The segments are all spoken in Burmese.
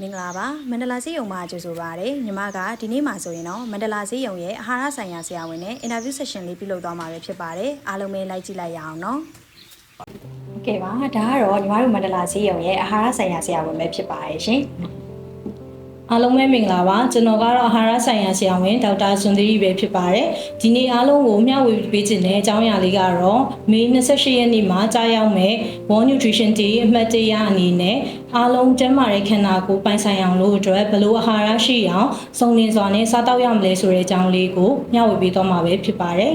မင်္ဂလာပါမန္တလာစေးရုံမှာကြိုဆိုပါရစေညီမကဒီနေ့မှာဆိုရင်တော့မန္တလာစေးရုံရဲ့အာဟာရဆိုင်ရာဆရာဝန်နဲ့အင်တာဗျူးဆက်ရှင်လေးပြုလုပ်သွားမှာပဲဖြစ်ပါတယ်အားလုံးပဲလိုက်ကြည့်လိုက်ရအောင်နော်โอเคပါဒါကတော့ညီမတို့မန္တလာစေးရုံရဲ့အာဟာရဆိုင်ရာဆရာဝန်ပဲဖြစ်ပါတယ်ရှင် အားလုံးပဲမင်္ဂလာပါကျွန်တော်ကတော့အာဟာရဆိုင်ရာဆရာဝန်ဒေါက်တာဇွန်သီရီပဲဖြစ်ပါတယ်ဒီနေ့အားလုံးကိုမျှဝေပေးခြင်းတဲ့အကြောင်းအရာလေးကတော့မေ28ရက်နေ့မှာကြားရောက်မဲ့ World Nutrition Day အမှတ်တရအနေနဲ့အားလုံးကျန်းမာတဲ့ခန္ဓာကိုယ်ပိုင်ဆိုင်အောင်လို့အတွက်ဘလို့အာဟာရရှိအောင်စုံလင်စွာနဲ့စားတောက်ရမလဲဆိုတဲ့အကြောင်းလေးကိုမျှဝေပေးသွားမှာပဲဖြစ်ပါတယ်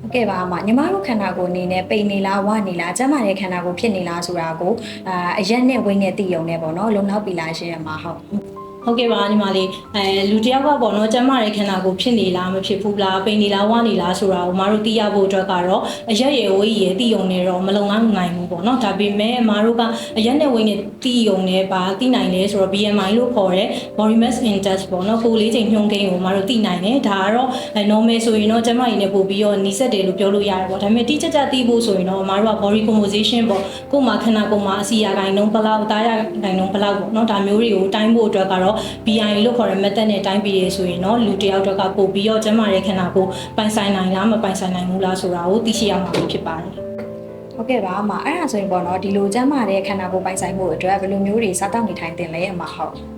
ဟုတ်ကဲ့ပါအမညီမတို့ခန္ဓာကိုယ်အနေနဲ့ပိန်နေလားဝနေလားကျန်းမာတဲ့ခန္ဓာကိုယ်ဖြစ်နေလားဆိုတာကိုအာအရက်နဲ့ဝိတ်နဲ့သိုံနေပေါ့နော်လုံလောက်ပြီလားရှင်းရမှာဟုတ် ဟုတ်ကဲ့ပါညီမလေးအဲလူတစ်ယောက်ကပေါ့နော်ကျန်းမာတဲ့ခန္ဓာကိုယ်ဖြစ်နေလားမဖြစ်ဘူးလားပိန်နေလားဝနေလားဆိုတာကိုမတို့သိရဖို့အတွက်ကတော့အရက်ရည်ဝေးရည်သိုံနေတော့မလုံလောက်နိုင်ဘူးပေါ့နော်ဒါပေမဲ့အမတို့ကအရက်နဲ့ဝေးနဲ့သိုံနေပါသိနိုင်တယ်ဆိုတော့ BMI လို့ခေါ်တဲ့ body mass index ပေါ့နော်ကိုယ်လေးချိန်ညွှန်းကိန်းကိုမတို့သိနိုင်တယ်ဒါကတော့အဲ normal ဆိုရင်တော့ကျန်းမာရေးနဲ့ပို့ပြီးတော့နီးစက်တယ်လို့ပြောလို့ရတယ်ပေါ့ဒါပေမဲ့တိကျကျသိဖို့ဆိုရင်တော့အမတို့က body composition ပေါ့ကိုယ်မှာခန္ဓာကိုယ်မှာအစီအကိုင်နှုန်းဘယ်လောက်အသားရကိုင်နှုန်းဘယ်လောက်ပေါ့နော်ဒါမျိုးတွေကိုတိုင်းဖို့အတွက်ကတော့ BI လို့ခေါ်တဲ့ method နဲ့တိုင်းပြီးရဆိုရင်တော့လူတစ်ယောက်တော့ကပို့ပြီးတော့ကျန်းမာတဲ့ခန္ဓာကိုယ်ပိုင်ဆိုင်နိုင်လားမပိုင်ဆိုင်နိုင်ဘူးလားဆိုတာကိုသိရှိရမှာဖြစ်ပါတယ်ဟုတ်ကဲ့ပါအမအဲ့ဒါဆိုရင်ပေါ့နော်ဒီလိုကျန်းမာတဲ့ခန္ဓာကိုယ်ပိုင်ဆိုင်မှုအတွက်ဘယ်လိုမျိုးတွေစားတောက်နေထိုင်တင်လဲအမဟုတ်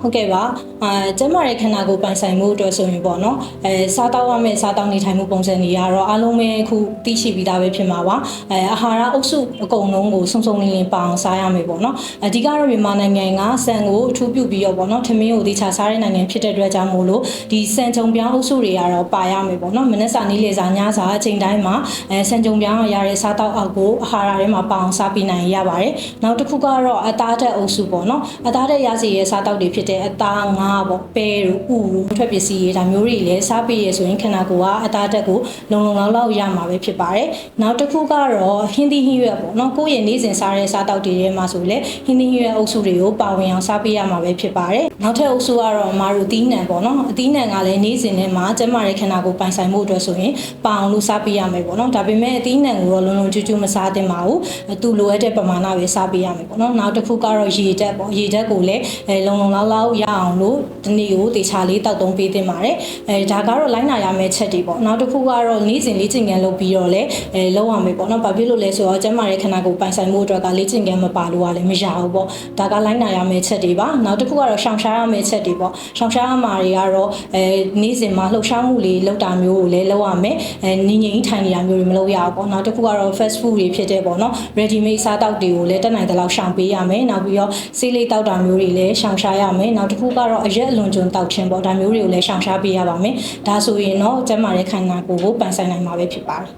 ဟုတ်ကဲ့ပါအဲကျန်းမာတဲ့ခန္ဓာကိုယ်ပိုင်ဆိုင်မှုအတွက်ဆိုရင်ပေါ့နော်အဲစားတောက်ရမယ့်စားတောက်နေထိုင်မှုပုံစံတွေကတော့အားလုံးပဲအခုသိရှိပြီးသားပဲဖြစ်မှာပါအဲအာဟာရအုပ်စုအကုန်လုံးကိုစုံစုံလင်လင်ပအောင်စားရမယ်ပေါ့နော်အဓိကတော့မြန်မာနိုင်ငံကဆန်ကိုအထူးပြုပြီးတော့ပေါ့နော်ထမင်းကိုတေချာစားတဲ့နိုင်ငံဖြစ်တဲ့အတွက်ကြောင့်မို့လို့ဒီဆန်ကြုံပြောင်းအုပ်စုတွေကတော့ပါရမယ်ပေါ့နော်မနက်စာနေ့လယ်စာညစာအချိန်တိုင်းမှာအဲဆန်ကြုံပြောင်းရတဲ့စားတောက်အောက်ကိုအာဟာရထဲမှာပအောင်စားပြီးနိုင်ရပါတယ်နောက်တစ်ခုကတော့အသားတက်အုပ်စုပေါ့နော်အသားတက်ရစီရဲ့စားတောက်တွေဖြစ်တဲ့အသားငါးပေါ့ပဲတို့ဥတို့ထွက်ပစ္စည်းတွေဒါမျိုးတွေလည်းစားပြီးရဆိုရင်ခန္ဓာကိုယ်ကအသားတက်ကိုလုံလုံလောက်လောက်ရမှာပဲဖြစ်ပါတယ်နောက်တစ်ခုကတော့ဟင်းသီးဟင်းရွက်ပေါ့နော်ကိုယ့်ရဲ့နေ့စဉ်စားတဲ့စားတောက်တွေထဲမှာဆိုလေဟင်းသီးဟင်းရွက်အုပ်စုတွေကိုပါဝင်အောင်စားပေးရမှာပဲဖြစ်ပါတယ်နောက်ထပ်အုပ်စုကတော့အမားတို့တီးနှံပေါ့နော်အတီးနှံကလည်းနေ့စဉ်နဲ့မှာကျန်းမာတဲ့ခန္ဓာကိုယ်ပိုင်ဆိုင်မှုအတွက်ဆိုရင်ပါအောင်လို့စားပေးရမယ်ပေါ့နော်ဒါပေမဲ့အတီးနှံကိုတော့လုံလုံကျူးကျူးမစားသင့်ပါဘူးသူလိုအပ်တဲ့ပမာဏပဲစားပေးရမယ်ပေါ့နော်နောက်တစ်ခုကတော့ရေဓာတ်ပေါ့ရေဓာတ်ကိုလည်းအဲလုံလုံလောက်လောက်ရအောင်လို့ဒီနေ့ကိုတေချာလေးတောက်သုံးပေးသင့်ပါတယ်အဲဒါကတော့လိုင်းနာရမယ့်ချက်တွေပေါ့နောက်တစ်ခုကတော့နေ့စဉ်လေ့ကျင့်ခန်းလုပ်ပြီးတော့လည်းအဲလုပ်ရမယ်ပေါ့နော်ဘာဖြစ်လို့လဲဆိုတော့ကျန်းမာတဲ့ခန္ဓာကိုယ်ပိုင်ဆိုင်မှုအတွက်ကလေ့ကျင့်ခန်းမပါလို့ကလည်းမရဘူးပေါ့ဒါကလိုင်းနာရမယ့်ချက်တွေပါနောက်တစ်ခုကတော့ရှောင်ရှားရမယ့်ချက်တွေပေါ့ရှောင်ရှားရမှာတွေကတော့အဲနေ့စဉ်မှာလှုပ်ရှားမှုလေးလုပ်တာမျိုးကိုလည်းလုပ်ရမယ်အဲငြိမ်ငြိမ်ထိုင်နေတာမျိုးတွေမလုပ်ရဘူးပေါ့နောက်တစ်ခုကတော့ fast food တွေဖြစ်တဲ့ပေါ့နော် ready made စားတောက်တွေကိုလည်းတက်နိုင်တဲ့လောက်ရှောင်ပေးရမယ်နောက်ပြီးတော့ဆေးလေးတောက်တာမျိုးတွေလည်းရှောင်ရှားရမယ်နောက်တစ်ခုကတော့အရက်အလွန်ကျွံတောက်ခြင်းပေါ့ဒါမျိုးတွေကိုလည်းရှောင်ရှားပေးရပါမယ်ဒါဆိုရင်တော့ကျန်းမာတဲ့ခန္ဓာကိုယ်ကိုပိုင်ဆိုင်နိုင်မှာပဲဖြစ်ပါတယ်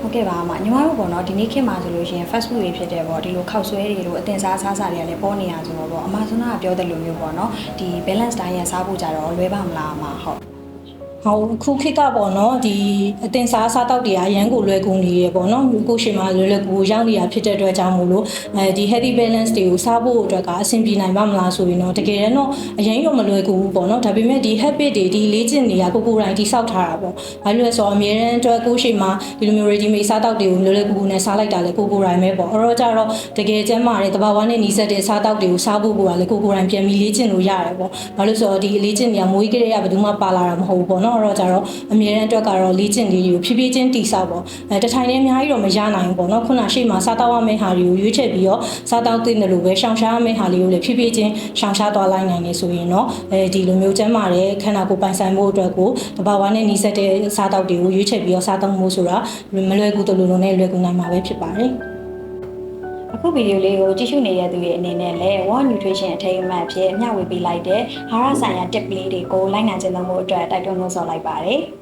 ဟုတ်ကဲ့ပါအမညီမတို့ပေါ့နော်ဒီနေ့ခေတ်မှာဆိုလို့ရှိရင် fast food တွေဖြစ်တဲ့ပေါ့ဒီလိုခောက်ဆွဲတွေလိုအတင်စားစားစားတွေကလည်းပေါ်နေရဆိုတော့ပေါ့အမဆွမ်းနာကပြောတဲ့လိုမျိုးပေါ့နော်ဒီ balance diet ရစားဖို့ကြတော့လွဲပါမလားအမဟုတ် ဟောအခုခေတ်ကပေါ့နော်ဒီအတင်စားစားတောက်တွေအရန်ကိုလွယ်ကူနေရပေါ့နော်ကိုရှင်မှာလွယ်လွယ်ကူကူရောက်နေတာဖြစ်တဲ့အတွက်ကြောင့်မို့လို့အဲဒီ healthy balance တွေကိုစားဖို့အတွက်ကအဆင်ပြေနိုင်ပါမလားဆိုရင်တော့တကယ်တော့အရင်ရောမလွယ်ကူဘူးပေါ့နော်ဒါပေမဲ့ဒီ habit တွေဒီလေ့ကျင့်နေတာကိုကိုယ်တိုင်တိဆောက်ထားတာပေါ့ဘာလို့လဲဆိုတော့အများရန်အတွက်ကိုရှင်မှာဒီလိုမျိုး ready made စားတောက်တွေကိုလွယ်လွယ်ကူကူနဲ့စားလိုက်တာလေကိုကိုယ်တိုင်ပဲပေါ့အဲ့တော့ကြတော့တကယ်ကျန်းမာတဲ့တဘာဝနဲ့နီးစပ်တဲ့စားတောက်တွေကိုစားဖို့ကလည်းကိုကိုယ်တိုင်ပြန်ပြီးလေ့ကျင့်လို့ရတယ်ပေါ့ဘာလို့ဆိုတော့ဒီလေ့ကျင့်နေတာမွေးကလေးကဘယ်သူမှပါလာတာမဟုတ်ဘူးပေါ့နော်အဲ့တော့ကြတော့အမြဲတမ်းအတွက်ကတော့လေ့ကျင့်လေးတွေကိုဖြည်းဖြည်းချင်းတိဆောက်ပေါ့အဲတစ်ထိုင်နဲ့အများကြီးတော့မရနိုင်ဘူးပေါ့နော်ခုနရှေ့မှာစားတောက်ရမယ့်ဟာတွေကိုရွေးချယ်ပြီးတော့စားတောက်သိတယ်လို့ပဲရှောင်ရှားရမယ့်ဟာလေးကိုလည်းဖြည်းဖြည်းချင်းရှောင်ရှားသွားလိုက်နိုင်နေဆိုရင်တော့အဲဒီလိုမျိုးကျန်းမာတဲ့ခန္ဓာကိုယ်ပိုင်ဆိုင်မှုအတွက်ကိုတဘာဝနဲ့နှီးစက်တဲ့စားတောက်တွေကိုရွေးချယ်ပြီးတော့စားတောက်မှုဆိုတာမလွယ်ကူတလူလုံးနဲ့လွယ်ကူနိုင်မှာပဲဖြစ်ပါတယ် အခုဗီဒီယိုလေးကိုကြည့်ရှုနေတဲ့သူရဲ့အနေနဲ့လည်း One Nutrition အထိမ်းအမှတ်အဖြစ်မျှဝေပေးလိုက်တဲ့ဟာရဆိုင်ရာ tip လေးတွေကိုလိုက်နိုင်ခြင်းသုံးဖို့အတွက်တိုက်တွန်းလို့ဆိုလိုက်ပါတယ်။